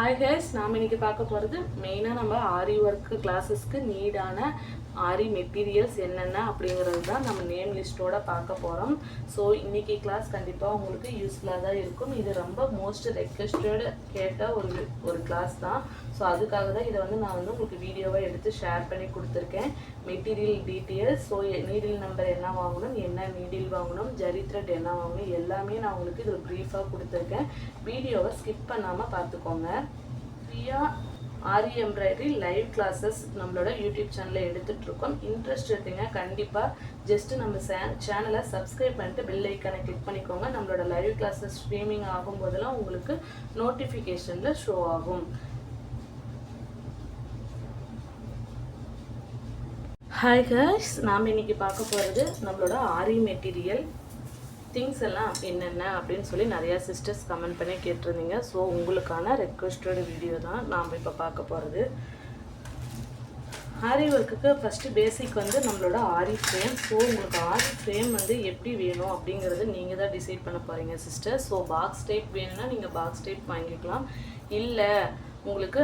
Hi has நாம் இன்னைக்கு பார்க்க போகிறது மெயினாக நம்ம ஆரி ஒர்க்கு கிளாஸஸ்க்கு நீடான ஆரி மெட்டீரியல்ஸ் என்னென்ன அப்படிங்கிறது தான் நம்ம நேம் லிஸ்ட்டோட பார்க்க போகிறோம் ஸோ இன்றைக்கி கிளாஸ் கண்டிப்பாக உங்களுக்கு யூஸ்ஃபுல்லாக தான் இருக்கும். இது ரொம்ப மோஸ்ட் ரெக்வெஸ்டட் கேட்ட ஒரு ஒரு கிளாஸ் தான். ஸோ அதுக்காக தான் இதை வந்து நான் வந்து உங்களுக்கு வீடியோவாக எடுத்து ஷேர் பண்ணி கொடுத்துருக்கேன். Material details so needle number என்ன வாங்கணும் என்ன நீடில் வாங்கணும் ஜரி த்ரெட் என்ன வாங்கணும் எல்லாமே நான் உங்களுக்கு இது ப்ரீஃபாக கொடுத்துருக்கேன். வீடியோவை ஸ்கிப் பண்ணாமல் பார்த்துக்கோங்க. ஃப்ரீயாக ஆரி எம்ப்ராய்டரி லைவ் கிளாஸஸ் நம்மளோட யூடியூப் சேனலில் எடுத்துகிட்ருக்கோம் இன்ட்ரெஸ்ட் இருக்கீங்க கண்டிப்பாக ஜஸ்ட்டு நம்ம சே சேனலை சப்ஸ்கிரைப் பண்ணிட்டு பெல் ஐக்கானை கிளிக் பண்ணிக்கோங்க. நம்மளோட லைவ் கிளாஸஸ் ஸ்ட்ரீமிங் ஆகும் போதெல்லாம் உங்களுக்கு நோட்டிஃபிகேஷனில் ஷோ ஆகும். ஹாய் ஹர்ஸ் நாம் இன்றைக்கி பார்க்க போகிறது நம்மளோட ஆரி மெட்டீரியல் திங்ஸ் எல்லாம் என்னென்ன அப்படின்னு சொல்லி நிறையா சிஸ்டர்ஸ் கமெண்ட் பண்ணி கேட்டிருந்தீங்க. ஸோ உங்களுக்கான ரெக்வஸ்டட் வீடியோ தான் நாம் இப்போ பார்க்க போகிறது ஆரி ஒர்க்குக்கு ஃபஸ்ட்டு பேசிக் வந்து நம்மளோட ஆரி ஃப்ரேம் ஸோ உங்களுக்கு ஆரி ஃப்ரேம் வந்து எப்படி வேணும் அப்படிங்கிறது நீங்கள் தான் டிசைட் பண்ண போகிறீங்க சிஸ்டர் ஸோ பாக்ஸ் டைப் வேணும்னா நீங்கள் பாக்ஸ் டைப் வாங்கிக்கலாம். இல்லை உங்களுக்கு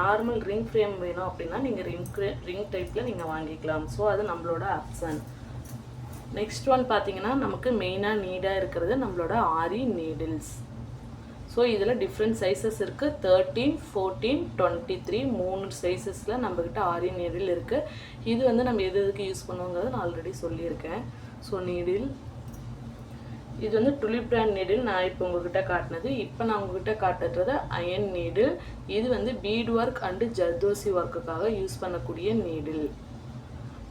நார்மல் ரிங் ஃப்ரேம் வேணும் அப்படின்னா நீங்கள் ரிங் ரிங் டைப்பில் நீங்கள் வாங்கிக்கலாம். ஸோ அது நம்மளோட ஆப்ஷன் நெக்ஸ்ட் ஒன் பார்த்தீங்கன்னா நமக்கு மெயினாக நீடாக இருக்கிறது நம்மளோட ஆரி நீடில்ஸ் ஸோ இதில் டிஃப்ரெண்ட் சைஸஸ் இருக்குது தேர்ட்டீன் ஃபோர்டீன் டுவெண்ட்டி த்ரீ மூணு சைஸஸில் நம்மக்கிட்ட ஆரி நீடில் இருக்குது இது வந்து நம்ம எது எதுக்கு யூஸ் பண்ணுவோங்கிறது நான் ஆல்ரெடி சொல்லியிருக்கேன். ஸோ நீடில் இது வந்து டுலிப் பிராண்ட் நீடில் நான் இப்போ உங்ககிட்ட காட்டினது. இப்போ நான் உங்ககிட்ட காட்டுறது அயன் நீடில் இது வந்து பீட் ஒர்க் அண்டு ஜர்தோசி ஒர்க்குக்காக யூஸ் பண்ணக்கூடிய நீடில்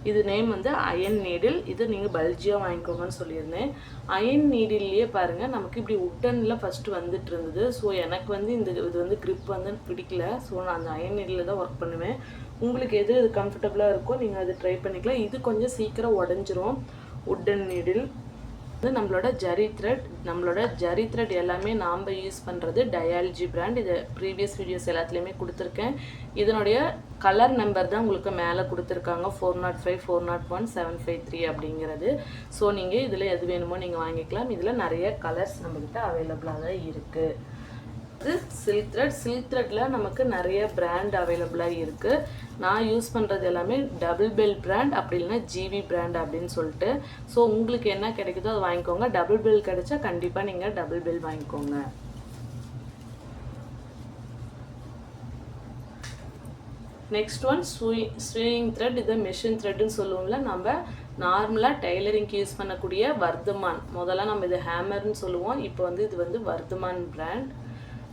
இது நேம் வந்து அயன் நீடில் இது நீங்கள் பல்ஜியாக வாங்கிக்கோங்கன்னு சொல்லியிருந்தேன். அயன் நீடில்லையே பாருங்கள் நமக்கு இப்படி உட்டனில் ஃபஸ்ட்டு வந்துட்டு இருந்தது ஸோ எனக்கு வந்து இந்த இது வந்து க்ரிப் வந்து பிடிக்கல. ஸோ நான் அந்த அயன் நீடில் தான் ஒர்க் பண்ணுவேன். உங்களுக்கு எது இது கம்ஃபர்டபுளாக இருக்கோ நீங்கள் அதை ட்ரை பண்ணிக்கலாம். இது கொஞ்சம் சீக்கிரம் உடஞ்சிரும். உட்டன் நீடில் வந்து நம்மளோட ஜரி த்ரெட் நம்மளோட ஜரி த்ரெட் எல்லாமே நாம் யூஸ் பண்ணுறது டயாலஜி பிராண்ட் இது ப்ரீவியஸ் வீடியோஸ் எல்லாத்துலேயுமே கொடுத்துருக்கேன். இதனுடைய கலர் நம்பர் தான் உங்களுக்கு மேலே கொடுத்துருக்காங்க. Four naught five four naught one seven five three அப்படிங்கிறது. ஸோ நீங்கள் இதில் எது வேணுமோ நீங்கள் வாங்கிக்கலாம். இதில் நிறைய கலர்ஸ் நம்மக்கிட்ட அவைலபிளாக தான் இருக்குது இது சில்க் த்ரெட் சில்க் த்ரெட்டில் நமக்கு நிறைய பிராண்ட் அவைலபிளாக இருக்குது நான் யூஸ் பண்ணுறது எல்லாமே டபுள் பெல் பிராண்ட் அப்படி இல்லைன்னா ஜிவி பிராண்ட் அப்படின்னு சொல்லிட்டு. ஸோ உங்களுக்கு என்ன கிடைக்குதோ அதை வாங்கிக்கோங்க. டபுள் பெல் கிடைச்சா கண்டிப்பாக நீங்கள் டபுள் பெல் வாங்கிக்கோங்க. நெக்ஸ்ட் ஒன் ஸ்வீ ஸ்வீயிங் த்ரெட் இது மெஷின் த்ரெட்டுன்னு சொல்லுவோம்ல நம்ம நார்மலாக டைலரிங்க்கு யூஸ் பண்ணக்கூடிய வர்தமான் முதல்ல நம்ம இது ஹேமர்னு சொல்லுவோம். இப்போ வந்து இது வந்து வர்தமான் பிராண்ட்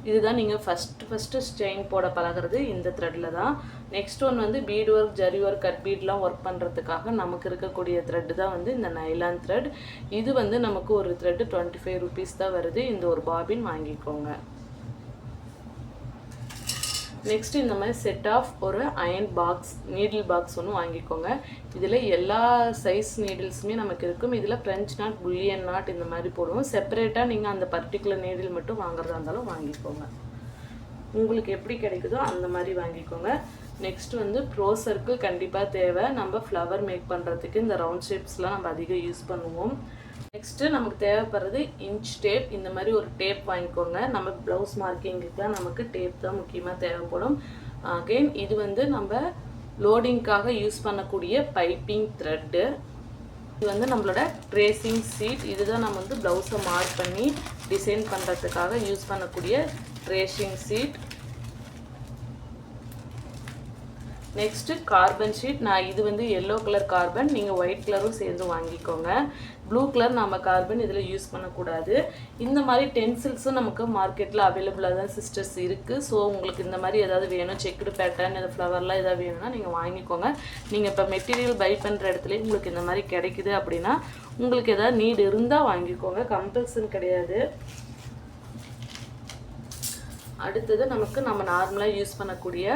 இதுதான் நீங்கள் ஃபஸ்ட்டு ஃபஸ்ட்டு ஸ்டெயின் போட பழகிறது இந்த த்ரெட்டில் தான். நெக்ஸ்ட் ஒன் வந்து bead work zari work cut பீட்லாம் work பண்ணுறதுக்காக நமக்கு இருக்கக்கூடிய த்ரெட்டு தான் வந்து இந்த நைலான் த்ரெட் இது வந்து நமக்கு ஒரு த்ரெட்டு டுவெண்ட்டி ஃபைவ் ருபீஸ் தான் வருது. இந்த ஒரு பாபின் வாங்கிக்கோங்க. நெக்ஸ்ட் இந்த மாதிரி செட் ஆஃப் ஒரு அயன் பாக்ஸ் நீடில் பாக்ஸ் ஒன்று வாங்கிக்கோங்க. இதில் எல்லா சைஸ் நீடில்ஸுமே நமக்கு இருக்கும். இதில் ஃப்ரெஞ்ச் நாட் புல்லியன் நாட் இந்த மாதிரி போடுவோம். செப்பரேட்டாக நீங்கள் அந்த பர்டிகுலர் நீடில் மட்டும் வாங்குறதா இருந்தாலும் வாங்கிக்கோங்க. உங்களுக்கு எப்படி கிடைக்குதோ அந்த மாதிரி வாங்கிக்கோங்க. நெக்ஸ்ட் வந்து ப்ரோ சர்க்கிள் கண்டிப்பாக தேவை. நம்ம ஃப்ளவர் மேக் பண்ணுறதுக்கு இந்த ரவுண்ட் ஷேப்ஸ்லாம் நம்ம அதிகம் யூஸ் பண்ணுவோம். நெக்ஸ்ட்டு நமக்கு தேவைப்படுறது இன்ச் டேப் இந்த மாதிரி ஒரு டேப் வாங்கிக்கோங்க. நம்ம ப்ளவுஸ் மார்க்கிங்குக்கெலாம் நமக்கு டேப் தான் முக்கியமாக தேவைப்படும். அகெயின் இது வந்து நம்ம லோடிங்க்காக யூஸ் பண்ணக்கூடிய பைப்பிங் த்ரெட்டு இது வந்து நம்மளோட ட்ரேசிங் சீட் இதுதான் நம்ம வந்து ப்ளவுஸை மார்க் பண்ணி டிசைன் பண்ணுறதுக்காக யூஸ் பண்ணக்கூடிய tracing sheet next carbon sheet நான் இது வந்து எல்லோ கலர் கார்பன் நீங்கள் ஒயிட் கலரும் சேர்ந்து வாங்கிக்கோங்க. ப்ளூ கலர் நம்ம கார்பன் இதில் யூஸ் பண்ணக்கூடாது. இந்த மாதிரி டென்சில்ஸும் நமக்கு மார்க்கெட்டில் அவைலபிளாக தான் சிஸ்டர்ஸ் இருக்குது ஸோ உங்களுக்கு இந்த மாதிரி ஏதாவது வேணும் செக்குடு பேட்டர்ன் இந்த ஃப்ளவர்லாம் ஏதாவது வேணும்னா நீங்கள் வாங்கிக்கோங்க. நீங்கள் இப்போ மெட்டீரியல் பை பண்ணுற இடத்துல உங்களுக்கு இந்த மாதிரி கிடைக்குது அப்படின்னா உங்களுக்கு எதாவது நீடு இருந்தால் வாங்கிக்கோங்க. கம்பல்சன் கிடையாது. அடுத்தது நமக்கு நம்ம நார்மலாக யூஸ் பண்ணக்கூடிய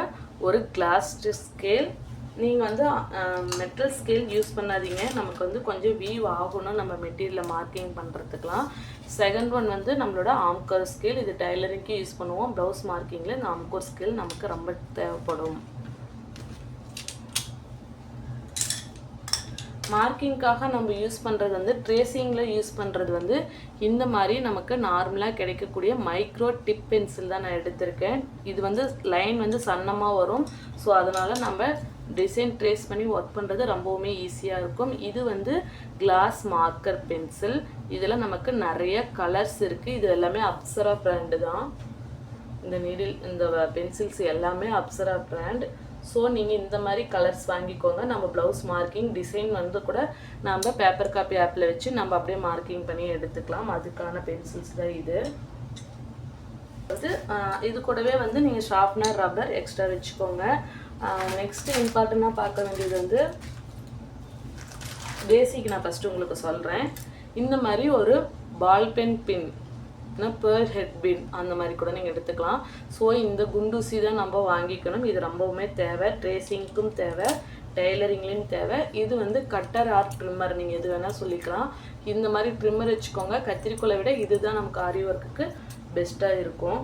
ஒரு கிளாஸ் ஸ்கேல் நீங்கள் வந்து மெட்டல் ஸ்கேல் யூஸ் பண்ணாதீங்க. நமக்கு வந்து கொஞ்சம் வீவ் ஆகணும். நம்ம மெட்டீரியலை மார்க்கிங் பண்ணுறதுக்கெலாம் செகண்ட் ஒன் வந்து நம்மளோட ஆம்கர் ஸ்கேல் இது டைலரிங்க்கு யூஸ் பண்ணுவோம். ப்ளவுஸ் மார்க்கிங்கில் இந்த ஆம்கர் ஸ்கேல் நமக்கு ரொம்ப தேவைப்படும். மார்க்கிங்காக நம்ம யூஸ் பண்ணுறது வந்து ட்ரேசிங்கில் யூஸ் பண்ணுறது வந்து இந்த மாதிரி நமக்கு நார்மலாக கிடைக்கக்கூடிய மைக்ரோ டிப் பென்சில் தான் நான் எடுத்திருக்கேன். இது வந்து லைன் வந்து சன்னமாக வரும். ஸோ அதனால் நம்ம டிசைன் ட்ரேஸ் பண்ணி ஒர்க் பண்ணுறது ரொம்பவுமே ஈஸியாக இருக்கும். இது வந்து கிளாஸ் மார்க்கர் பென்சில் இதில் நமக்கு நிறைய கலர்ஸ் இருக்குது இது எல்லாமே அப்சரா பிராண்டு தான். இந்த நீடில் இந்த பென்சில்ஸ் எல்லாமே அப்சரா பிராண்ட் ஸோ நீங்கள் இந்த மாதிரி கலர்ஸ் வாங்கிக்கோங்க. நம்ம ப்ளவுஸ் மார்க்கிங் டிசைன் வந்து கூட நம்ம பேப்பர் காப்பி ஆப்பில் வச்சு நம்ம அப்படியே மார்க்கிங் பண்ணி எடுத்துக்கலாம். அதுக்கான பென்சில்ஸ் தான் இது. வந்து இது கூடவே வந்து நீங்கள் ஷார்ப்னர் ரப்பர் எக்ஸ்ட்ரா வச்சுக்கோங்க. நெக்ஸ்ட்டு இம்பார்ட்டண்ட்டாக பார்க்க வேண்டியது வந்து பேசிக் நான் ஃபஸ்ட்டு உங்களுக்கு சொல்கிறேன் இந்த மாதிரி ஒரு பால் பென் பின் பேர் ஹெட் பின் அந்த மாதிரி கூட நீங்கள் எடுத்துக்கலாம். ஸோ இந்த குண்டூசி தான் நம்ம வாங்கிக்கணும். இது ரொம்பவுமே தேவை. ட்ரேசிங்க்கும் தேவை. டெய்லரிங்லேயும் தேவை. இது வந்து கட்டர் ஆர்ட் ட்ரிம்மர் நீங்கள் எது வேணால் சொல்லிக்கலாம். இந்த மாதிரி ட்ரிம்மர் வச்சுக்கோங்க. கத்திரிக்கோலை விட இதுதான் நமக்கு ஆரி ஒர்க்குக்கு பெஸ்ட்டாக இருக்கும்.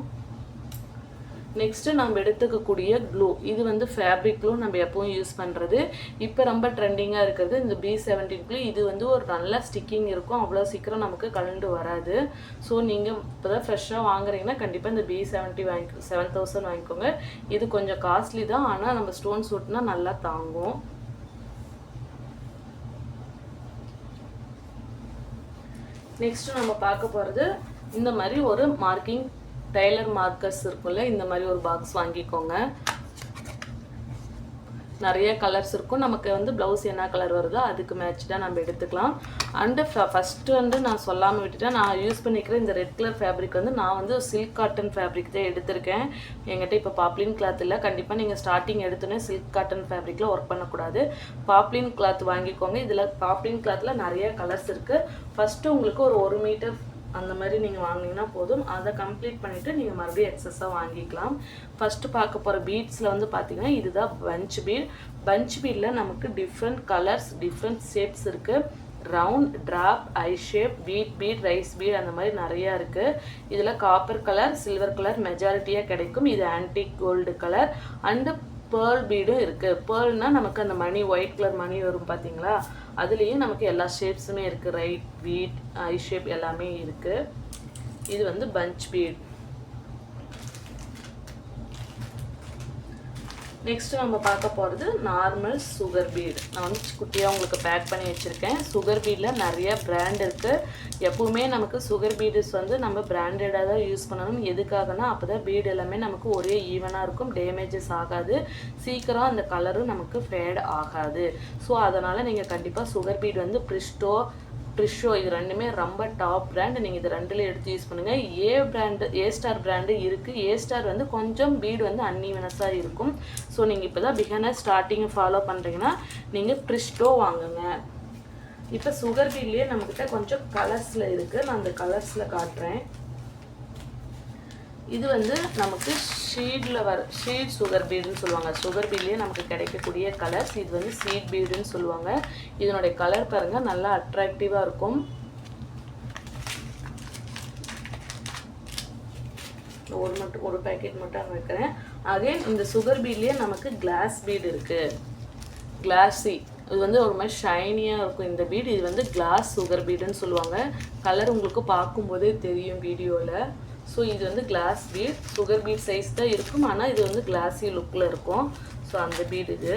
நெக்ஸ்ட்டு நம்ம எடுத்துக்கக்கூடிய க்ளூ இது வந்து ஃபேப்ரிக் க்ளூ நம்ம எப்பவும் யூஸ் பண்ணுறது இப்போ ரொம்ப ட்ரெண்டிங்காக இருக்கிறது. இந்த பி செவன்டீன் க்ளூ இது வந்து ஒரு நல்ல ஸ்டிக்கிங் இருக்கும். அவ்வளோ சீக்கிரம் நமக்கு கலண்டு வராது. ஸோ நீங்கள் இப்போ தான் ஃப்ரெஷ்ஷாக வாங்குறீங்கன்னா கண்டிப்பாக இந்த பி செவன்ட்டி வாங்கி செவன் தௌசண்ட் வாங்கிக்கோங்க. இது கொஞ்சம் காஸ்ட்லி தான். ஆனால் நம்ம ஸ்டோன்ஸ் ஒட்டினா நல்லா தாங்கும். நெக்ஸ்ட்டு நம்ம பார்க்க போகிறது இந்த மாதிரி ஒரு மார்க்கிங் டைலர் மார்க்கர்ஸ் இருக்கும்ல இந்த மாதிரி ஒரு பாக்ஸ் வாங்கிக்கோங்க. நிறைய கலர்ஸ் இருக்கும். நமக்கு வந்து ப்ளவுஸ் என்ன கலர் வருதோ அதுக்கு மேட்ச்டாக நம்ம எடுத்துக்கலாம். அண்டு ஃபஸ்ட்டு வந்து நான் சொல்லாமல் விட்டுட்டேன். நான் யூஸ் பண்ணிக்கிற இந்த ரெட் கலர் ஃபேப்ரிக் வந்து நான் வந்து சில்க் காட்டன் ஃபேப்ரிக் தான் எடுத்திருக்கேன். என்கிட்ட இப்போ பாப்ளின் கிளாத் இல்லை. கண்டிப்பாக நீங்கள் ஸ்டார்டிங் எடுத்தோன்னே சில்க் காட்டன் ஃபேப்ரிக்கில் ஒர்க் பண்ணக்கூடாது. பாப்ளின் கிளாத் வாங்கிக்கோங்க. இதில் பாப்ளின் கிளாத்தில் நிறைய கலர்ஸ் இருக்குது ஃபஸ்ட்டு உங்களுக்கு ஒரு ஒரு மீட்டர் அந்த மாதிரி நீங்கள் வாங்கினீங்கன்னா போதும். அதை கம்ப்ளீட் பண்ணிவிட்டு நீங்கள் மறுபடியும் எக்ஸஸாக வாங்கிக்கலாம். ஃபஸ்ட்டு பார்க்க போகிற பீட்ஸில் வந்து பார்த்தீங்கன்னா இதுதான் பஞ்ச் பீட் பஞ்ச் பீடில் நமக்கு டிஃப்ரெண்ட் கலர்ஸ் டிஃப்ரெண்ட் ஷேப்ஸ் இருக்குது round drop eye shape bead bead rice bead அந்த மாதிரி நிறையா இருக்குது இதில் காப்பர் கலர் சில்வர் கலர் மெஜாரிட்டியாக கிடைக்கும். இது antique gold colour and pearl பீடும் இருக்குது பேர்ல்னால் நமக்கு அந்த மணி ஒயிட் கலர் மணி வரும் பார்த்தீங்களா அதுலேயும் நமக்கு எல்லா ஷேப்ஸுமே இருக்குது ரைட் பீட் ஐ ஷேப் எல்லாமே இருக்குது இது வந்து பஞ்ச் பீட் நெக்ஸ்ட் நம்ம பார்க்க போகிறது நார்மல் சுகர் பீட் நான் வந்து குட்டியாக உங்களுக்கு பேக் பண்ணி வச்சுருக்கேன். சுகர் பீடில் நிறைய பிராண்ட் இருக்குது எப்பவுமே நமக்கு சுகர் பீடுஸ் வந்து நம்ம பிராண்டடாக தான் யூஸ் பண்ணணும். எதுக்காகனா அப்போ தான் பீடு எல்லாமே நமக்கு ஒரே ஈவனாக இருக்கும். டேமேஜஸ் ஆகாது. சீக்கிரம் அந்த கலரும் நமக்கு ஃபேட் ஆகாது. ஸோ அதனால் நீங்கள் கண்டிப்பாக சுகர் பீட் வந்து பிரிஸ்டோ ட்ரிஷோ இது ரெண்டுமே ரொம்ப டாப் பிராண்ட் நீங்கள் இது ரெண்டுல எடுத்து யூஸ் பண்ணுங்கள் A brand A star brand இருக்குது ஏ ஸ்டார் வந்து கொஞ்சம் பீடு வந்து அன்இவனஸாக இருக்கும். ஸோ நீங்கள் இப்போ தான் பிகனர் ஸ்டார்டிங் ஃபாலோ பண்ணுறீங்கன்னா நீங்கள் ட்ரிஷ்டோ வாங்குங்க. இப்போ சுகர் பீட்லேயே நம்மக்கிட்ட கொஞ்சம் கலர்ஸில் இருக்குது நான் அந்த கலர்ஸில் காட்டுறேன். இது வந்து நமக்கு ஷீடில் வர ஷீட் சுகர் பீடுன்னு சொல்லுவாங்க. சுகர் பீட்லேயே நமக்கு கிடைக்கக்கூடிய கலர்ஸ் இது வந்து சீட் பீடுன்னு சொல்லுவாங்க. இதனுடைய கலர் பாருங்கள் நல்லா அட்ராக்டிவாக இருக்கும். ஒரு மட்டும் ஒரு பேக்கெட் மட்டும் அங்கே வைக்கிறேன். அகைன் இந்த சுகர் பீட்லேயே நமக்கு கிளாஸ் பீடு இருக்குது கிளாஸி இது வந்து ஒரு மாதிரி ஷைனியாக இருக்கும். இந்த பீடு இது வந்து கிளாஸ் சுகர் பீடுன்னு சொல்லுவாங்க. கலர் உங்களுக்கு பார்க்கும்போதே தெரியும் வீடியோவில் ஸோ இது வந்து glass bead sugar bead size தான் இருக்கும். ஆனால் இது வந்து கிளாஸி லுக்கில் இருக்கும். ஸோ அந்த பீட் இது.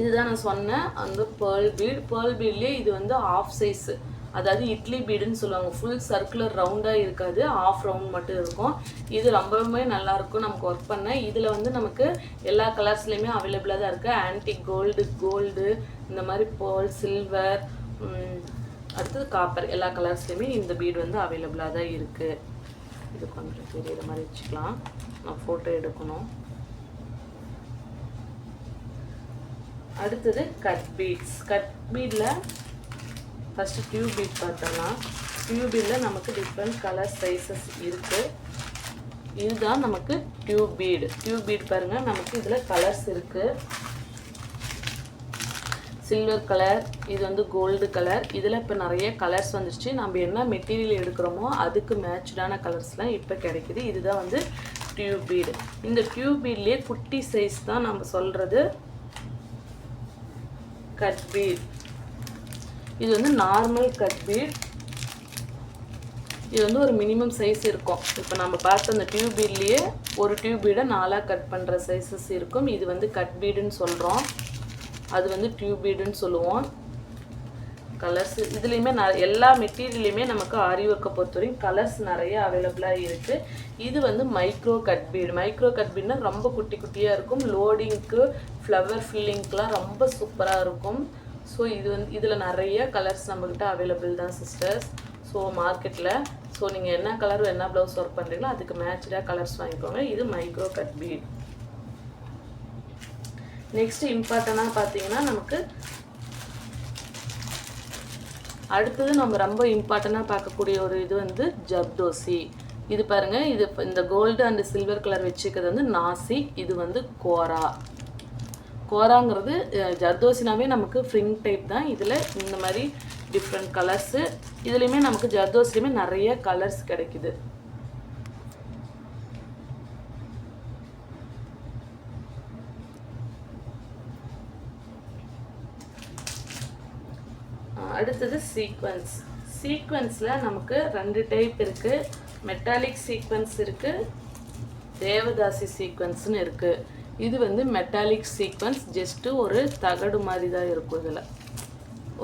இதுதான் நான் சொன்னேன். அந்த பேர்ல் பீட் பேர்ல் பீட்லேயே இது வந்து ஆஃப் சைஸு அதாவது இட்லி பீடுன்னு சொல்லுவாங்க. ஃபுல் சர்க்குலர் ரவுண்டாக இருக்காது. ஆஃப் ரவுண்ட் மட்டும் இருக்கும். இது ரொம்பவுமே நல்லா இருக்கும். நமக்கு ஒர்க் பண்ண. இதில் வந்து நமக்கு எல்லா கலர்ஸ்லையுமே அவைலபிளாக தான் இருக்குது ஆன்டிக் கோல்டு கோல்டு இந்த மாதிரி பேர்ல் சில்வர் அடுத்தது காப்பர் எல்லா கலர்ஸ்லையுமே இந்த பீடு வந்து அவைலபிளாக தான் இருக்குது இது கொஞ்சம் தெரியுற மாதிரி வச்சுக்கலாம். நான் ஃபோட்டோ எடுக்கணும். அடுத்தது கட் பீட்ஸ் கட் பீடில் ஃபஸ்ட்டு டியூப் பீட் பார்த்தோம்னா டியூப் பீடில் நமக்கு டிஃப்ரெண்ட் கலர் சைஸஸ் இருக்குது இதுதான் நமக்கு டியூப் பீடு டியூப் பீட் பாருங்கள் நமக்கு இதில் கலர்ஸ் இருக்குது சில்வர் கலர் இது வந்து கோல்டு கலர். இதில் இப்போ நிறைய கலர்ஸ் வந்துருச்சு. நம்ம என்ன மெட்டீரியல் எடுக்கிறோமோ அதுக்கு மேட்ச்டான கலர்ஸ்லாம் இப்போ கிடைக்கிது. இதுதான் வந்து டியூப் பீடு. இந்த டியூப் பீட்லேயே குட்டி சைஸ் தான் நம்ம சொல்கிறது கட் பீட். இது வந்து நார்மல் கட் பீட். இது வந்து ஒரு மினிமம் சைஸ் இருக்கும். இப்போ நம்ம பார்த்த அந்த டியூப் பீட்லேயே ஒரு டியூப் பீடை நாலாக கட் பண்ணுற சைஸஸ் இருக்கும். இது வந்து கட் பீடுன்னு சொல்கிறோம் அது வந்து டியூபீடுன்னு சொல்லுவோம். கலர்ஸ் இதுலேயுமே ந எல்லா மெட்டீரியல்லையுமே நமக்கு ஆரி ஒர்க்கை பொறுத்தவரைக்கும் கலர்ஸ் நிறைய அவைலபிளாக இருக்குது இது வந்து மைக்ரோ கட் பீடு மைக்ரோ கட்பீட்னா ரொம்ப குட்டி குட்டியாக இருக்கும். லோடிங்க்கு ஃப்ளவர் ஃபில்லிங்க்கெலாம் ரொம்ப சூப்பராக இருக்கும். ஸோ இது வந்து இதில் நிறைய கலர்ஸ் நம்மக்கிட்ட அவைலபிள் தான் சிஸ்டர்ஸ் ஸோ மார்க்கெட்டில் ஸோ நீங்கள் என்ன கலர் என்ன ப்ளவுஸ் ஒர்க் பண்ணுறீங்களோ அதுக்கு மேட்சாக கலர்ஸ் வாங்கிக்கோங்க. இது மைக்ரோ கட் பீட் நெக்ஸ்ட் இம்பார்ட்டண்டாக பார்த்தீங்கன்னா நமக்கு அடுத்தது நம்ம ரொம்ப இம்பார்ட்டண்ட்டாக பார்க்கக்கூடிய ஒரு இது வந்து ஜர்தோசி. இது பாருங்கள் இது இந்த கோல்டு அண்ட் சில்வர் கலர் வச்சுக்கிறது வந்து நாசி இது வந்து கோரா. கோராங்கிறது ஜர்தோசினாவே நமக்கு ஃப்ரிங் டைப் தான். இதில் இந்த மாதிரி டிஃப்ரெண்ட் கலர்ஸு இதுலேயுமே நமக்கு ஜர்தோசிலையுமே நிறைய கலர்ஸ் கிடைக்குது. அடுத்தது சீக்வன்ஸ் சீக்வன்ஸில் நமக்கு ரெண்டு டைப் இருக்குது மெட்டாலிக் சீக்வன்ஸ் இருக்குது தேவதாசி சீக்வன்ஸ்னு இருக்குது இது வந்து மெட்டாலிக் சீக்வன்ஸ் ஜஸ்ட்டு ஒரு தகடு மாதிரி தான் இருக்கும் இதில்.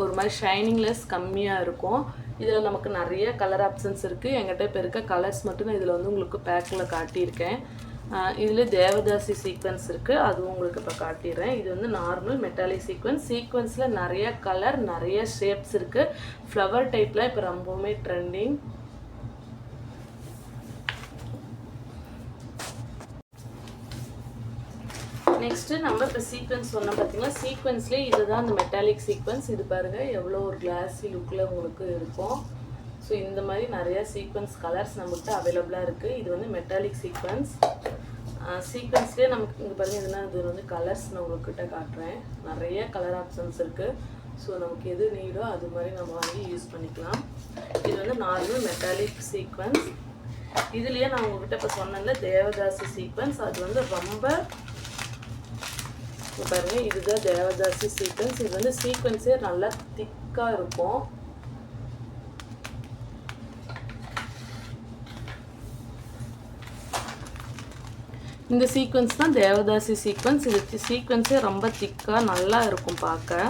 ஒரு மாதிரி ஷைனிங்லெஸ் கம்மியாக இருக்கும். இதில் நமக்கு நிறைய கலர் ஆப்ஷன்ஸ் இருக்குது என்கிட்ட இப்போ இருக்க கலர்ஸ் மட்டும் நான் இதில் வந்து உங்களுக்கு பேக்கில் காட்டியிருக்கேன். இதில் தேவதாசி சீக்வன்ஸ் இருக்குது அதுவும் உங்களுக்கு இப்போ காட்டிடுறேன். இது வந்து நார்மல் மெட்டாலிக் சீக்வன்ஸ் சீக்வன்ஸில் நிறைய கலர் நிறைய ஷேப்ஸ் இருக்குது ஃப்ளவர் டைப்பில் இப்போ ரொம்பவுமே ட்ரெண்டிங் நெக்ஸ்ட்டு நம்ம இப்போ சீக்வன்ஸ் சொன்னோம் பார்த்தீங்களா சீக்வன்ஸ்லேயே இதுதான் அந்த மெட்டாலிக் சீக்வன்ஸ் இது பாருங்கள் எவ்வளோ ஒரு கிளாஸி லுக்கில் உங்களுக்கு இருக்கும். ஸோ இந்த மாதிரி நிறைய சீக்வன்ஸ் கலர்ஸ் நம்மகிட்ட அவைலபிளாக இருக்குது இது வந்து மெட்டாலிக் சீக்வன்ஸ் சீக்வன்ஸ்லேயே நமக்கு இங்கே பாருங்கள் இதுனா இது வந்து கலர்ஸ் நான் உங்கள்கிட்ட காட்டுறேன். நிறைய கலர் ஆப்ஷன்ஸ் இருக்குது ஸோ நமக்கு எது நீடோ அது மாதிரி நம்ம வாங்கி யூஸ் பண்ணிக்கலாம். இது வந்து நார்மல் மெட்டாலிக் சீக்வன்ஸ் இதுலேயே நான் உங்ககிட்ட இப்போ சொன்னேன்ல தேவதாசி சீக்வன்ஸ் அது வந்து ரொம்ப பாருங்கள் பாருங்க இதுதான் தேவதாசி சீக்வன்ஸ் இது வந்து சீக்வன்ஸே நல்லா திக்காக இருக்கும். இந்த சீக்வன்ஸ் தான் தேவதாசி சீக்வன்ஸ் இது சீக்வன்ஸே ரொம்ப திக்காக நல்லா இருக்கும் பார்க்க.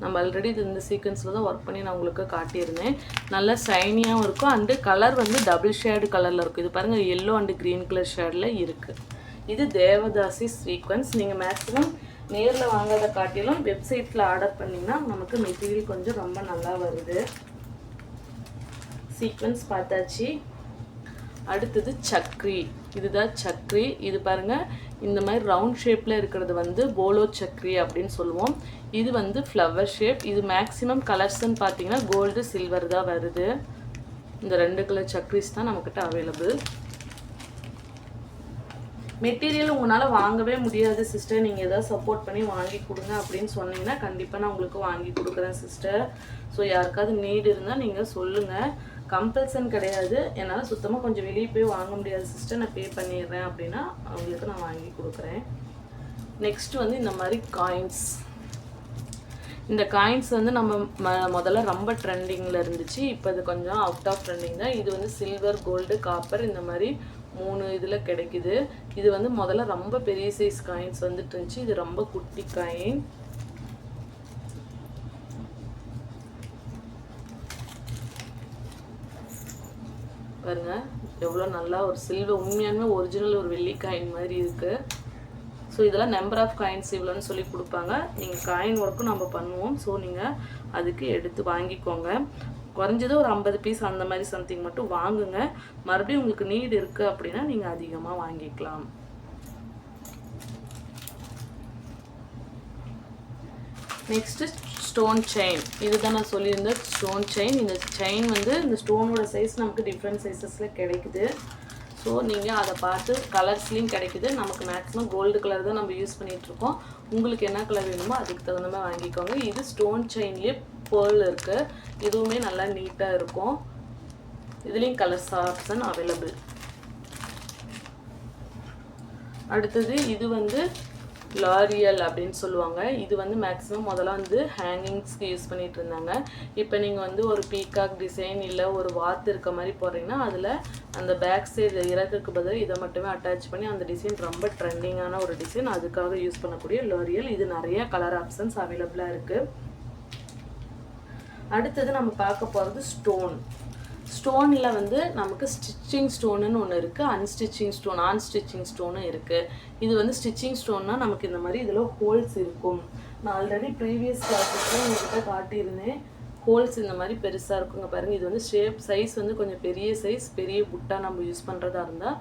நம்ம ஆல்ரெடி இது இந்த சீக்வன்ஸில் தான் ஒர்க் பண்ணி நான் உங்களுக்கு காட்டியிருந்தேன். நல்லா ஷைனியாகவும் இருக்கும். அண்டு கலர் வந்து டபுள் ஷேடு கலரில் இருக்கும். இது பாருங்கள் எல்லோ அண்டு க்ரீன் கலர் ஷேடில் இருக்குது இது தேவதாசி சீக்வன்ஸ் நீங்கள் மேக்ஸிமம் நேரில் வாங்காத காட்டிலும் வெப்சைட்டில் ஆர்டர் பண்ணிங்கன்னா நமக்கு மெட்டீரியல் கொஞ்சம் ரொம்ப நல்லா வருது. சீக்வன்ஸ் பார்த்தாச்சு. அடுத்தது சக்ரி. இதுதான் சக்ரி. இது பாருங்க இந்த மாதிரி ரவுண்ட் ஷேப்பில் இருக்கிறது வந்து போலோ சக்ரி அப்படின்னு சொல்லுவோம். இது வந்து ஃப்ளவர் ஷேப் இது மேக்ஸிமம் கலர்ஸ்ன்னு பார்த்தீங்கன்னா கோல்டு சில்வர் தான் வருது. இந்த ரெண்டு கலர் சக்ரிஸ் தான் நம்மக்கிட்ட அவைலபிள் மெட்டீரியல் உங்களால் வாங்கவே முடியாது சிஸ்டர் நீங்கள் எதாவது சப்போர்ட் பண்ணி வாங்கி கொடுங்க அப்படின்னு சொன்னீங்கன்னா கண்டிப்பாக நான் உங்களுக்கு வாங்கி கொடுக்குறேன் சிஸ்டர் ஸோ யாருக்காவது நீடு இருந்தால் நீங்கள் சொல்லுங்கள் கம்பல்சன் கிடையாது. என்னால் சுத்தமாக கொஞ்சம் வெளியே போய் வாங்க முடியாது. சிஸ்டர் நான் பே பண்ணிடுறேன் அப்படின்னா அவங்களுக்கு நான் வாங்கி கொடுக்குறேன். நெக்ஸ்ட் வந்து இந்த மாதிரி காயின்ஸ் இந்த காயின்ஸ் வந்து நம்ம ம முதல்ல ரொம்ப ட்ரெண்டிங்கில் இருந்துச்சு. இப்போ இது கொஞ்சம் அவுட் ஆஃப் ட்ரெண்டிங் தான். இது வந்து சில்வர் கோல்டு காப்பர் இந்த மாதிரி மூணு இதில் கிடைக்குது. இது வந்து முதல்ல ரொம்ப பெரிய சைஸ் காயின்ஸ் வந்துட்டு இருந்துச்சு. இது ரொம்ப குட்டி காயின் பாருங்க எவ்வளோ நல்லா ஒரு சில்வர் உண்மையானுமே ஒரிஜினல் ஒரு வெள்ளி காயின் மாதிரி இருக்குது ஸோ இதெல்லாம் நம்பர் ஆஃப் காயின்ஸ் இவ்வளோன்னு சொல்லி கொடுப்பாங்க. நீங்கள் காயின் ஒர்க்கும் நம்ம பண்ணுவோம். ஸோ நீங்கள் அதுக்கு எடுத்து வாங்கிக்கோங்க. குறைஞ்சது ஒரு ஐம்பது பீஸ் அந்த மாதிரி சம்திங் மட்டும் வாங்குங்க. மறுபடியும் உங்களுக்கு நீட் இருக்குது அப்படின்னா நீங்கள் அதிகமாக வாங்கிக்கலாம். நெக்ஸ்ட்டு ஸ்டோன் செயின் இதுதான் நான் சொல்லியிருந்தேன் ஸ்டோன் செயின் இந்த செயின் வந்து இந்த ஸ்டோனோட சைஸ் நமக்கு டிஃப்ரெண்ட் சைஸஸில் கிடைக்குது. ஸோ நீங்கள் அதை பார்த்து கலர்ஸ்லேயும் கிடைக்குது. நமக்கு மேக்ஸிமம் கோல்டு கலர் தான் நம்ம யூஸ் பண்ணிகிட்ருக்கோம் உங்களுக்கு என்ன கலர் வேணுமோ அதுக்கு தகுந்த மாதிரி வாங்கிக்கோங்க. இது ஸ்டோன் செயின்லேயே பேர்ல் இருக்குது இதுவுமே நல்லா நீட்டாக இருக்கும். இதுலேயும் கலர்ஸ் ஆப்ஷன் அவைலபிள் அடுத்தது இது வந்து லாரியல் அப்படின்னு சொல்லுவாங்க. இது வந்து மேக்ஸிமம் முதல்ல வந்து ஹேங்கிங்ஸ்க்கு யூஸ் பண்ணிட்டு இருந்தாங்க. இப்போ நீங்கள் வந்து ஒரு பீகாக் டிசைன் இல்லை ஒரு வாத்து இருக்க மாதிரி போடுறீங்கன்னா அதில் அந்த பேக் சைடு இறக்குக்கு பதில் இதை மட்டுமே அட்டாச் பண்ணி அந்த டிசைன் ரொம்ப ட்ரெண்டிங்கான ஒரு டிசைன் அதுக்காக யூஸ் பண்ணக்கூடிய லாரியல் இது நிறைய கலர் ஆப்ஷன்ஸ் அவைலபிளாக இருக்குது அடுத்தது நம்ம பார்க்க போகிறது ஸ்டோன் ஸ்டோனில் வந்து நமக்கு ஸ்டிச்சிங் ஸ்டோனுன்னு ஒன்று இருக்குது அன்ஸ்டிச்சிங் ஸ்டோன் ஆன் ஸ்டிச்சிங் ஸ்டோனும் இருக்குது இது வந்து ஸ்டிச்சிங் ஸ்டோன்னா நமக்கு இந்த மாதிரி இதில் ஹோல்ஸ் இருக்கும். நான் ஆல்ரெடி ப்ரீவியஸ் கிளாஸஸில் உங்கள்கிட்ட காட்டியிருந்தேன். ஹோல்ஸ் இந்த மாதிரி பெருசாக இருக்குங்க பாருங்கள் இது வந்து ஷேப் சைஸ் வந்து கொஞ்சம் பெரிய சைஸ் பெரிய புட்டாக நம்ம யூஸ் பண்ணுறதா இருந்தால்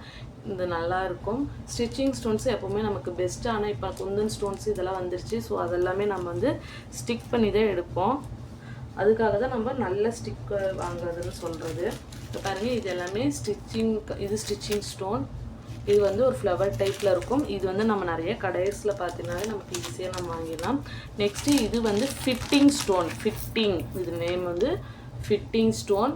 இது நல்லாயிருக்கும் ஸ்டிச்சிங் ஸ்டோன்ஸ் எப்போவுமே நமக்கு பெஸ்ட்டு ஆனால் இப்போ குந்தன் ஸ்டோன்ஸ் இதெல்லாம் வந்துருச்சு. ஸோ அதெல்லாமே நம்ம வந்து ஸ்டிக் பண்ணி தான் எடுப்போம். அதுக்காக தான் நம்ம நல்ல ஸ்டிக் வாங்குறதுன்னு சொல்கிறது இப்போ பாருங்கள் இது எல்லாமே ஸ்டிச்சிங் இது ஸ்டிச்சிங் ஸ்டோன் இது வந்து ஒரு ஃப்ளவர் டைப்பில் இருக்கும். இது வந்து நம்ம நிறைய கடைஸில் பார்த்தீங்கன்னாலே நமக்கு ஈஸியாக நம்ம வாங்கிடலாம். நெக்ஸ்ட்டு இது வந்து ஃபிட்டிங் ஸ்டோன் ஃபிட்டிங் இது நேம் வந்து ஃபிட்டிங் ஸ்டோன்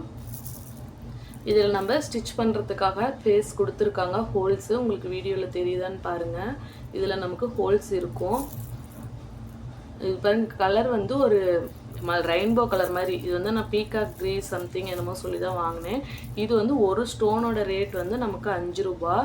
இதில் நம்ம ஸ்டிச் பண்ணுறதுக்காக ஃபேஸ் கொடுத்துருக்காங்க. ஹோல்ஸு உங்களுக்கு வீடியோவில் தெரியுதான்னு பாருங்கள் இதில் நமக்கு ஹோல்ஸ் இருக்கும். இது பாருங்க கலர் வந்து ஒரு ரெயின்போ கலர் மாதிரி. இது வந்து நான் பீகாக் க்ரீ சம்திங் என்னமோ சொல்லி தான் வாங்கினேன். இது வந்து ஒரு ஸ்டோனோட ரேட் வந்து நமக்கு அஞ்சு ரூபா.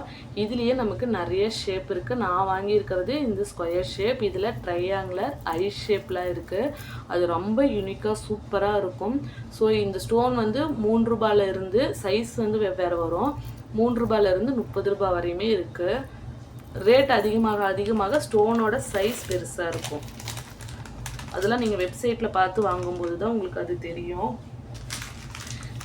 இதுலேயே நமக்கு நிறைய ஷேப் இருக்குது நான் வாங்கியிருக்கிறது இந்த ஸ்கொயர் ஷேப் இதில் ட்ரையாங்குலர் ஐ ஷேப்லாம் இருக்குது அது ரொம்ப யூனிக்காக சூப்பராக இருக்கும். ஸோ இந்த ஸ்டோன் வந்து மூணு ரூபாயில இருந்து சைஸ் வந்து வெவ்வேறு வரும். மூன்று ரூபாயில இருந்து முப்பது ரூபாய் வரையுமே இருக்குது ரேட் அதிகமாக அதிகமாக ஸ்டோனோட சைஸ் பெருசாக இருக்கும். அதெல்லாம் நீங்கள் வெப்சைட்டில் பார்த்து வாங்கும்போது தான் உங்களுக்கு அது தெரியும்.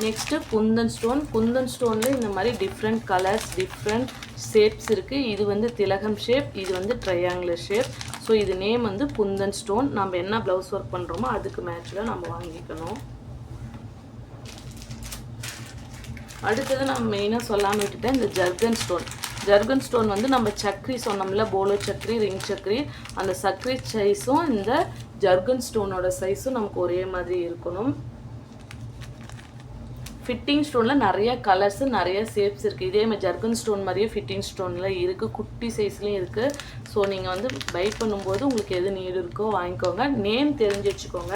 நெக்ஸ்ட்டு குந்தன் ஸ்டோன் குந்தன் ஸ்டோனில் இந்த மாதிரி டிஃப்ரெண்ட் கலர்ஸ் டிஃப்ரெண்ட் ஷேப்ஸ் இருக்குது இது வந்து திலகம் ஷேப் இது வந்து ட்ரையாங்குலர் ஷேப் ஸோ இது நேம் வந்து குந்தன் ஸ்டோன் நம்ம என்ன ப்ளவுஸ் ஒர்க் பண்ணுறோமோ அதுக்கு மேட்சில் நம்ம வாங்கிக்கணும். அடுத்தது நம்ம மெயினாக சொல்லாமல் விட்டுட்டேன். இந்த ஜர்கன் ஸ்டோன் ஜர்கன் ஸ்டோன் வந்து நம்ம சக்ரி சொன்னோம்ல போலோ சக்ரி ரிங் சக்ரி அந்த சக்ரி சைஸும் இந்த ஜர்கன் ஸ்டோனோட சைஸும் நமக்கு ஒரே மாதிரி இருக்கணும். ஃபிட்டிங் ஸ்டோனில் நிறைய கலர்ஸு நிறைய ஷேப்ஸ் இருக்குது இதே மாதிரி ஜர்கன் ஸ்டோன் மாதிரியே ஃபிட்டிங் ஸ்டோனில் இருக்குது குட்டி சைஸ்லேயும் இருக்குது ஸோ நீங்கள் வந்து பை பண்ணும்போது உங்களுக்கு எது நீடு இருக்கோ வாங்கிக்கோங்க. நேம் தெரிஞ்சு வச்சுக்கோங்க.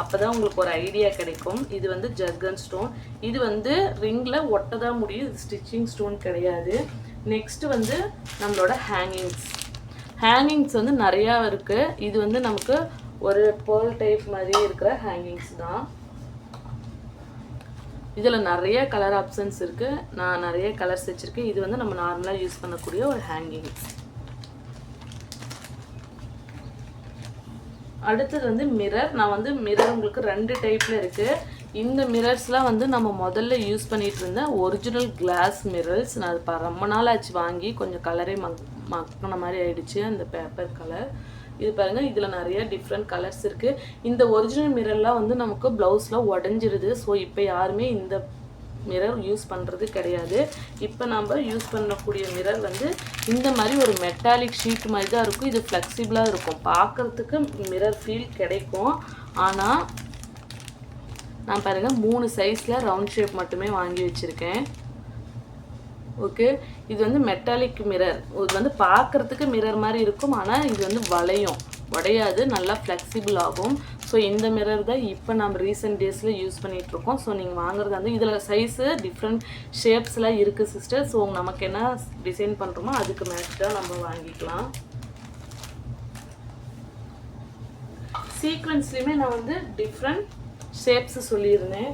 அப்போ தான் உங்களுக்கு ஒரு ஐடியா கிடைக்கும். இது வந்து ஜர்கன் ஸ்டோன் இது வந்து ரிங்கில் ஒட்ட தான் முடியும். இது ஸ்டிச்சிங் ஸ்டோன் கிடையாது. நெக்ஸ்ட்டு வந்து நம்மளோட ஹேங்கிங்ஸ் ஹேங்கிங்ஸ் வந்து நிறையா இருக்குது இது வந்து நமக்கு ஒரு பேர்ல் டைப் மாதிரியே இருக்கிற ஹேங்கிங்ஸ் தான். இதில் நிறைய கலர் ஆப்ஷன்ஸ் இருக்குது நான் நிறைய கலர்ஸ் வச்சுருக்கேன். இது வந்து நம்ம நார்மலாக யூஸ் பண்ணக்கூடிய ஒரு ஹேங்கிங்ஸ் அடுத்தது வந்து மிரர் நான் வந்து மிரர் உங்களுக்கு ரெண்டு டைப்பில் இருக்குது இந்த மிரர்ஸ்லாம் வந்து நம்ம முதல்ல யூஸ் பண்ணிட்டு இருந்த ஒரிஜினல் கிளாஸ் மிரர்ஸ் நான் அது ரொம்ப நாள் ஆச்சு வாங்கி கொஞ்சம் கலரே மக் மக்கின மாதிரி ஆயிடுச்சு அந்த பேப்பர் கலர் இது பாருங்கள் இதில் நிறைய டிஃப்ரெண்ட் கலர்ஸ் இருக்குது இந்த ஒரிஜினல் மிரர்லாம் வந்து நமக்கு ப்ளவுஸில் உடஞ்சிருது. ஸோ இப்போ யாருமே இந்த மிரர் யூஸ் பண்ணுறது கிடையாது. இப்போ நம்ம யூஸ் பண்ணக்கூடிய மிரர் வந்து இந்த மாதிரி ஒரு மெட்டாலிக் ஷீட் மாதிரி தான் இருக்கும். இது ஃப்ளெக்சிபிளாக இருக்கும். பார்க்கறதுக்கு மிரர் ஃபீல் கிடைக்கும். ஆனால் நான் பாருங்கள் மூணு சைஸில் ரவுண்ட் ஷேப் மட்டுமே வாங்கி வச்சுருக்கேன். ஓகே இது வந்து மெட்டாலிக் மிரர் இது வந்து பார்க்கறதுக்கு மிரர் மாதிரி இருக்கும் ஆனால் இது வந்து வளையும். உடையாது நல்லா ஃப்ளெக்சிபிள் ஆகும். ஸோ இந்த மிரர் தான் இப்போ நம்ம ரீசெண்ட் டேஸில் யூஸ் பண்ணிகிட்ருக்கோம் இருக்கோம் ஸோ நீங்கள் வாங்குறது வந்து இதில் சைஸு டிஃப்ரெண்ட் ஷேப்ஸ்லாம் இருக்குது சிஸ்டர் ஸோ நமக்கு என்ன டிசைன் பண்ணுறோமோ அதுக்கு மேட்சாக நம்ம வாங்கிக்கலாம். சீக்வன்ஸ்லையுமே நான் வந்து டிஃப்ரெண்ட் ஷேப்ஸ் சொல்லியிருந்தேன்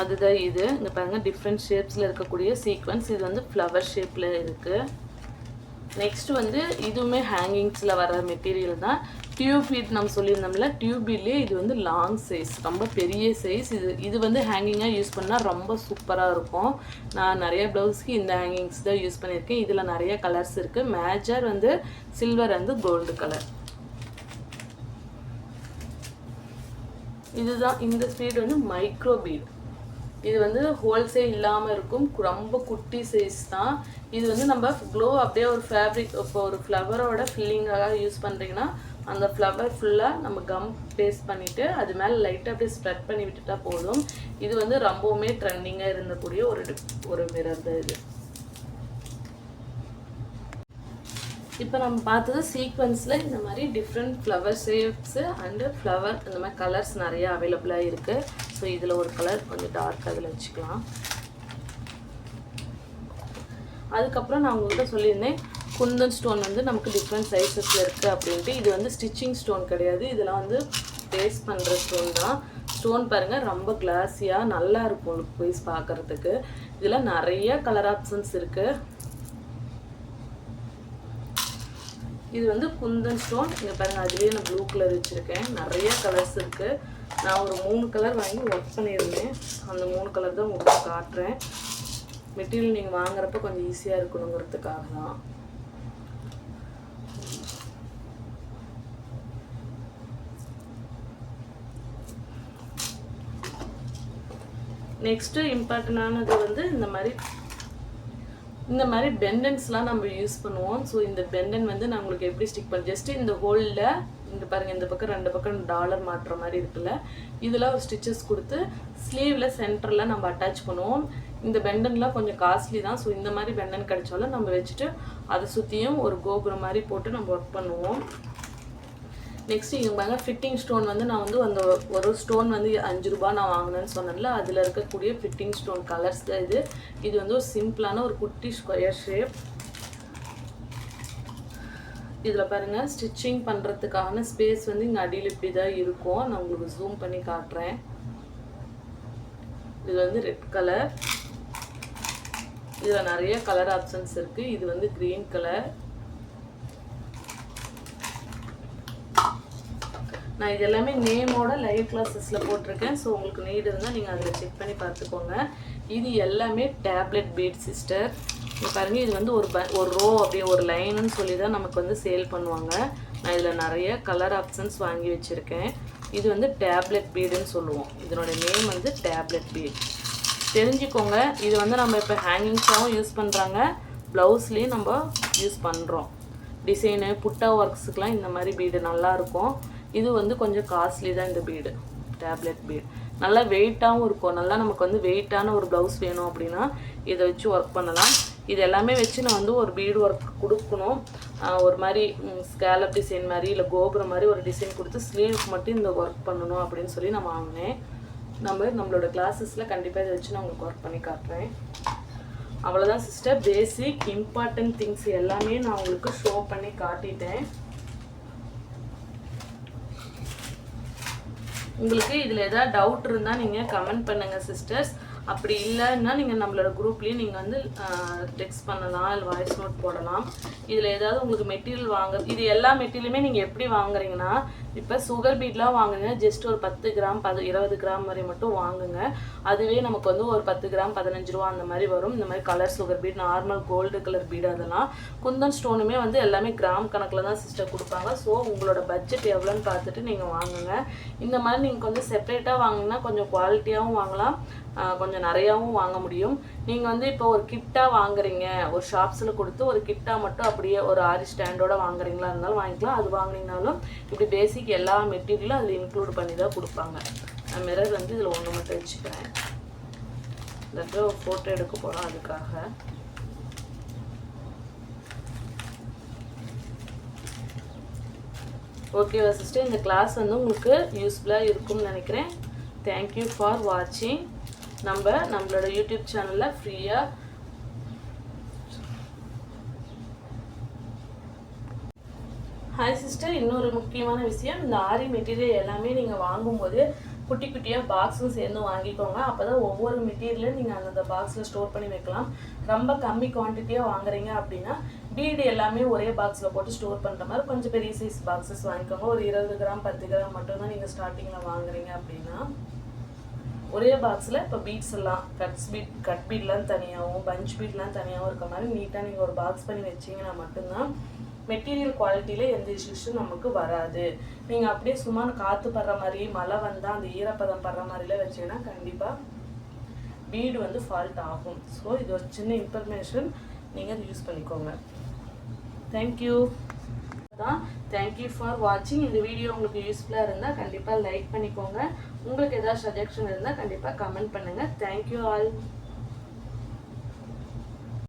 அதுதான் இது. இங்கே பாருங்கள் டிஃப்ரெண்ட் ஷேப்ஸில் இருக்கக்கூடிய சீக்வன்ஸ் இது வந்து ஃப்ளவர் ஷேப்பில் இருக்குது நெக்ஸ்ட் வந்து இதுவுமே ஹேங்கிங்ஸில் வர மெட்டீரியல் தான். டியூப் இது நம்ம சொல்லியிருந்தோம்ல டியூபிலே இது வந்து லாங் சைஸ் ரொம்ப பெரிய சைஸ் இது இது வந்து ஹேங்கிங்காக யூஸ் பண்ணால் ரொம்ப சூப்பராக இருக்கும். நான் நிறைய ப்ளவுஸ்க்கு இந்த ஹேங்கிங்ஸ் தான் யூஸ் பண்ணியிருக்கேன். இதில் நிறைய கலர்ஸ் இருக்குது மேஜர் வந்து சில்வர் வந்து கோல்டு கலர் இதுதான் இந்த ஸ்பீட் வந்து மைக்ரோ பீட் இது வந்து ஹோல்சேல் இல்லாமல் இருக்கும் ரொம்ப குட்டி சைஸ் தான். இது வந்து நம்ம க்ளோ அப்படியே ஒரு ஃபேப்ரிக் இப்போ ஒரு ஃப்ளவரோட ஃபில்லிங்காக யூஸ் பண்ணுறீங்கன்னா அந்த ஃப்ளவர் ஃபுல்லாக நம்ம கம் பேஸ்ட் பண்ணிவிட்டு அது மேலே லைட்டாக அப்படியே ஸ்ப்ரெட் பண்ணி விட்டுட்டா போதும். இது வந்து ரொம்பவுமே ட்ரெண்டிங்காக இருந்தக்கூடிய ஒரு ஒரு மிரர் தான் இது. இப்போ நம்ம பார்த்தது சீக்வன்ஸில் இந்த மாதிரி different flower shapes and flower இந்த மாதிரி கலர்ஸ் நிறைய அவைலபிளாக இருக்குது ஸோ இதில் ஒரு கலர் கொஞ்சம் டார்க் அதில் வச்சுக்கலாம். அதுக்கப்புறம் நான் உங்கள்கிட்ட சொல்லியிருந்தேன் குந்தன் ஸ்டோன் வந்து நமக்கு டிஃப்ரெண்ட் சைஸஸில் இருக்குது அப்படின்ட்டு. இது வந்து ஸ்டிச்சிங் ஸ்டோன் கிடையாது. இதெல்லாம் வந்து பேஸ்ட் பண்ணுற ஸ்டோன் தான். ஸ்டோன் பாருங்கள் ரொம்ப கிளாஸியாக நல்லா இருக்கும் லுக் வைஸ் பார்க்குறதுக்கு. இதில் நிறைய கலர் ஆப்ஷன்ஸ் இருக்குது இது வந்து குந்தன் ஸ்டோன். இங்கே பாருங்க அதுலேயே நான் ப்ளூ கலர் வச்சுருக்கேன். நிறைய கலர்ஸ் இருக்குது நான் ஒரு மூணு கலர் வாங்கி ஒர்க் பண்ணியிருந்தேன். அந்த மூணு கலர் தான் உங்களுக்கு காட்டுறேன். மெட்டீரியல் நீங்கள் வாங்குறப்ப கொஞ்சம் ஈஸியாக இருக்கணுங்கிறதுக்காக தான். நெக்ஸ்ட்டு இம்பார்ட்டண்டானது வந்து இந்த மாதிரி இந்த மாதிரி பெண்டன்ஸ்லாம் நம்ம யூஸ் பண்ணுவோம். ஸோ இந்த பெண்டன் வந்து நான் உங்களுக்கு எப்படி ஸ்டிக் பண்ண ஜஸ்ட் இந்த ஹோலில் இங்கே பாருங்கள் இந்த பக்கம் ரெண்டு பக்கம் டாலர் மாட்டுற மாதிரி இருக்குல்ல. இதில் ஒரு ஸ்டிச்சஸ் கொடுத்து ஸ்லீவில் சென்டரில் நம்ம அட்டாச் பண்ணுவோம். இந்த பெண்டன்லாம் கொஞ்சம் காஸ்ட்லி தான். ஸோ இந்த மாதிரி பெண்டன் கிடைச்சாலும் நம்ம வச்சுட்டு அதை சுற்றியும் ஒரு கோபுரம் மாதிரி போட்டு நம்ம ஒர்க் பண்ணுவோம். நெக்ஸ்ட்டு இங்கே பாருங்கள் ஃபிட்டிங் ஸ்டோன் வந்து நான் வந்து அந்த ஒரு ஸ்டோன் வந்து அஞ்சு ரூபா நான் வாங்கினேன்னு சொன்னேன்ல அதில் இருக்கக்கூடிய ஃபிட்டிங் ஸ்டோன் கலர்ஸ் தான் இது. இது வந்து ஒரு சிம்பிளான ஒரு குட்டி ஸ்கொயர் ஷேப் இதில் பாருங்கள் ஸ்டிச்சிங் பண்ணுறதுக்கான ஸ்பேஸ் வந்து இங்கே அடியில் இப்படி தான் இருக்கும். நான் உங்களுக்கு ஜூம் பண்ணி காட்டுறேன். இது வந்து ரெட் கலர் இதில் நிறைய கலர் ஆப்ஷன்ஸ் இருக்குது இது வந்து க்ரீன் கலர் நான் இது எல்லாமே நேமோட லைவ் கிளாஸஸில் போட்டிருக்கேன். ஸோ உங்களுக்கு நீடு இருந்தால் நீங்கள் அதில் செக் பண்ணி பார்த்துக்கோங்க. இது எல்லாமே டேப்லெட் பீட் சிஸ்டர் பாருங்கள் இது வந்து ஒரு ப ஒரு ரோ அப்படி ஒரு லைனுன்னு சொல்லி தான் நமக்கு வந்து சேல் பண்ணுவாங்க. நான் இதில் நிறைய கலர் ஆப்ஷன்ஸ் வாங்கி வச்சுருக்கேன். இது வந்து டேப்லெட் பீடுன்னு சொல்லுவோம். இதனோட நேம் வந்து டேப்லெட் பீட் தெரிஞ்சுக்கோங்க இது வந்து நம்ம இப்போ ஹேங்கிங்ஸாகவும் யூஸ் பண்ணுறாங்க ப்ளவுஸ்லேயும் நம்ம யூஸ் பண்ணுறோம் டிசைனு புட்டா ஒர்க்ஸுக்கெலாம் இந்த மாதிரி பீடு நல்லாயிருக்கும் இது வந்து கொஞ்சம் காஸ்ட்லி தான் இந்த பீடு டேப்லெட் பீட் நல்லா வெயிட்டாகவும் இருக்கும். நல்லா நமக்கு வந்து வெயிட்டான ஒரு ப்ளவுஸ் வேணும் அப்படின்னா இதை வச்சு ஒர்க் பண்ணலாம். இது எல்லாமே வச்சு நான் வந்து ஒரு பீடு ஒர்க் கொடுக்கணும். ஒரு மாதிரி ஸ்கேலப் டிசைன் மாதிரி இல்லை கோபுரம் மாதிரி ஒரு டிசைன் கொடுத்து ஸ்லீவுக்கு மட்டும் இந்த ஒர்க் பண்ணணும் அப்படின்னு சொல்லி நான் வாங்கினேன். நம்ம நம்மளோட கிளாஸஸில் கண்டிப்பாக இதை வச்சு நான் உங்களுக்கு ஒர்க் பண்ணி காட்டுறேன். அவ்வளோதான் சிஸ்டர் பேசிக் இம்பார்ட்டன்ட் திங்ஸ் எல்லாமே நான் உங்களுக்கு ஷோ பண்ணி காட்டிட்டேன். உங்களுக்கு இதில் ஏதாவது டவுட் இருந்தால் நீங்கள் கமெண்ட் பண்ணுங்கள் சிஸ்டர்ஸ் அப்படி இல்லைன்னா நீங்கள் நம்மளோட குரூப்லேயும் நீங்கள் வந்து டெக்ஸ்ட் பண்ணலாம் இல்லை வாய்ஸ் நோட் போடலாம். இதில் ஏதாவது உங்களுக்கு மெட்டீரியல் வாங்க இது எல்லா மெட்டீரியலுமே நீங்கள் எப்படி வாங்குறீங்கன்னா இப்போ சுகர் பீட்லாம் வாங்குங்க ஜஸ்ட் ஒரு பத்து கிராம் பது இருபது கிராம் வரை மட்டும் வாங்குங்க. அதுவே நமக்கு வந்து ஒரு பத்து கிராம் பதினஞ்சு ரூபா அந்த மாதிரி வரும். இந்த மாதிரி colour sugar bead normal gold colour bead அதெல்லாம். குந்தன் ஸ்டோனுமே வந்து எல்லாமே கிராம் கணக்கில் தான் சிஸ்டர் கொடுப்பாங்க. ஸோ உங்களோட பட்ஜெட் எவ்வளோன்னு பார்த்துட்டு நீங்கள் வாங்குங்க. இந்த மாதிரி நீங்கள் கொஞ்சம் செப்பரேட்டாக வாங்கினா கொஞ்சம் குவாலிட்டியாகவும் வாங்கலாம். கொஞ்சம் நிறையாவும் வாங்க முடியும். நீங்கள் வந்து இப்போ ஒரு கிட்டாக வாங்குறீங்க ஒரு ஷாப்ஸில் கொடுத்து ஒரு கிட்டாக மட்டும் அப்படியே ஒரு ஆரி ஸ்டாண்டோட வாங்குறீங்களா இருந்தாலும் வாங்கிக்கலாம். அது வாங்கினீங்கனாலும் இப்படி பேசிக் எல்லா மெட்டீரியலும் அதில் இன்க்ளூட் பண்ணி தான் கொடுப்பாங்க. நான் மிரர் வந்து இதில் ஒன்று மட்டும் வச்சுக்கிறேன். இந்த ஃபோட்டோ எடுக்க போகிறோம் அதுக்காக. ஓகேவா சிஸ்டர் இந்த கிளாஸ் வந்து உங்களுக்கு யூஸ்ஃபுல்லாக இருக்கும்னு நினைக்கிறேன். தேங்க்யூ ஃபார் வாட்சிங் நம்ம நம்மளோட யூடியூப் சேனலில் ஃப்ரீயாக ஹாய் சிஸ்டர் இன்னொரு முக்கியமான விஷயம் இந்த ஆரி மெட்டீரியல் எல்லாமே நீங்கள் வாங்கும்போது குட்டி குட்டியாக பாக்ஸும் சேர்ந்து வாங்கிக்கோங்க. அப்போ தான் ஒவ்வொரு மெட்டீரியலும் நீங்கள் அந்தந்த பாக்ஸில் ஸ்டோர் பண்ணி வைக்கலாம். ரொம்ப கம்மி குவான்டிட்டியாக வாங்குறீங்க அப்படின்னா பீடு எல்லாமே ஒரே பாக்ஸில் போட்டு ஸ்டோர் பண்ணுற மாதிரி கொஞ்சம் பெரிய சைஸ் பாக்ஸஸ் வாங்கிக்கோங்க. ஒரு இருபது கிராம் பத்து கிராம் மட்டும்தான் நீங்கள் ஸ்டார்டிங்கில் வாங்குறீங்க அப்படின்னா. ஒரே பாக்ஸில் இப்போ பீட்ஸ் எல்லாம் கட்ஸ் பீட் கட் பீட்லாம் தனியாகவும் பஞ்ச் பீட்லாம் தனியாகவும் இருக்க மாதிரி நீட்டாக நீங்கள் ஒரு பாக்ஸ் பண்ணி வச்சீங்கன்னா மட்டும்தான் மெட்டீரியல் குவாலிட்டியில் எந்த இஷ்யூஸும் நமக்கு வராது. நீங்கள் அப்படியே சும்மா காற்று படுற மாதிரி மழை வந்தால் அந்த ஈரப்பதம் படுற மாதிரிலாம் வச்சீங்கன்னா கண்டிப்பாக பீடு வந்து ஃபால்ட் ஆகும். ஸோ இது ஒரு சின்ன இன்ஃபர்மேஷன் நீங்கள் யூஸ் பண்ணிக்கோங்க. தேங்க்யூ தான். தேங்க்யூ ஃபார் வாட்சிங் இந்த வீடியோ உங்களுக்கு யூஸ்ஃபுல்லாக இருந்தால் கண்டிப்பாக லைக் பண்ணிக்கோங்க. உங்களுக்கு ஏதாவது சஜஷன் இருந்தால் கண்டிப்பாக கமெண்ட் பண்ணுங்கள் தேங்க்யூ ஆல்